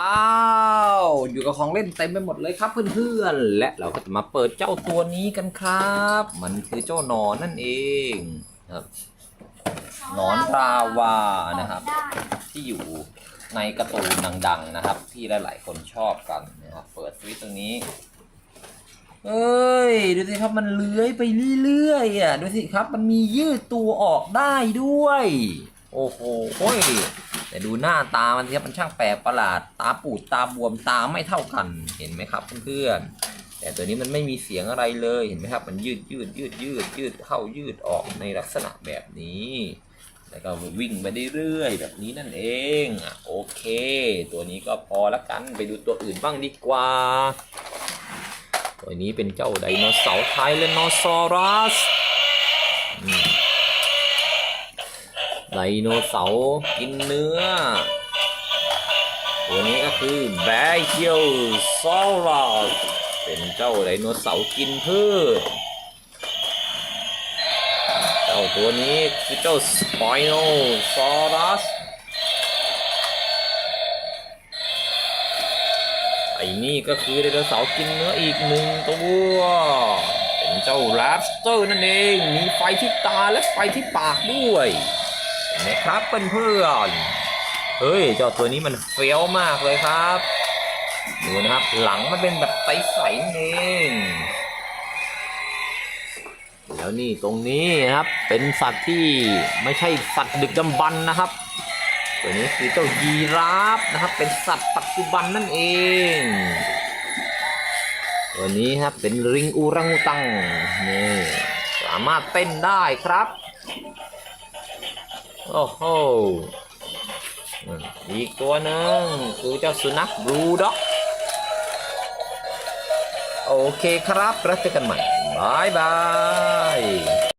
อ้าวอยู่กับของเล่นเต็มไปหมดเลยครับเพื่อนๆ และเราก็จะมาเปิดเจ้าตัวนี้กันครับ มันคือเจ้าหนอนนั่นเองครับหนอนราวานะครับ ที่อยู่ในการ์ตูนดัง ๆนะครับ ที่หลายๆคนชอบกันนะครับเปิดสวิตตรงนี้เอ้ยดูสิครับมันเลื้อยไปเรื่อยๆอะดูสิครับมันมียืดตัวออกได้ด้วย โอ้โหโอ้ย แต่ดูหน้าตามันสิครับมันช่างแปลกประหลาด ตาปูดตาบวมตาไม่เท่ากันเห็นไหมครับเพื่อนๆแต่ตัวนี้มันไม่มีเสียงอะไรเลยเห็นไหมครับ มันยืดยืดยืดยืดยืดเข้ายืดออกในลักษณะแบบนี้แล้วก็วิ่งไปเรื่อยๆแบบนี้นั่นเองอะโอเค ตัวนี้ก็พอละกันไปดูตัวอื่นบ้างดีกว่า ตัวนี้เป็นเจ้าไดโนเสาร์ไทยแรนโนซอรัสอืม ไดโนเสาร์กินเนื้อ ตัวนี้ก็คือแบเคียวซอรัสเป็นเจ้าไดโนเสาร์กินพืช เจ้าตัวนี้คือเจ้าสปอยโนซอรัสไอ้นี่ก็คือไดโนเสาร์กินเนื้ออีกหนึ่งตัวเป็นเจ้าแรปสเตอร์นั่นเอง มีไฟที่ตาและไฟที่ปากด้วย เห็นไหมครับเพื่อนๆเฮ้ยเจ้าตัวนี้มันเฟี้ยวมากเลยครับดูนะครับหลังมันเป็นแบบใสๆนั่นเองแล้วนี่ตรงนี้นะครับเป็นสัตว์ที่ไม่ใช่สัตว์ดึกดำบรรนะครับ ตัวนี้คือเจ้ายีราฟนะครับ เป็นสัตว์ปัจจุบันนั่นเองตัวนี้ครับเป็นริงอูรังอุตังนี่สามารถเต้นได้ครับ โอ้โหอีกตัวหนึ่งคือเจ้าสุนัขบลูด็อก โอเคครับ แล้วเจอกันใหม่บายบาย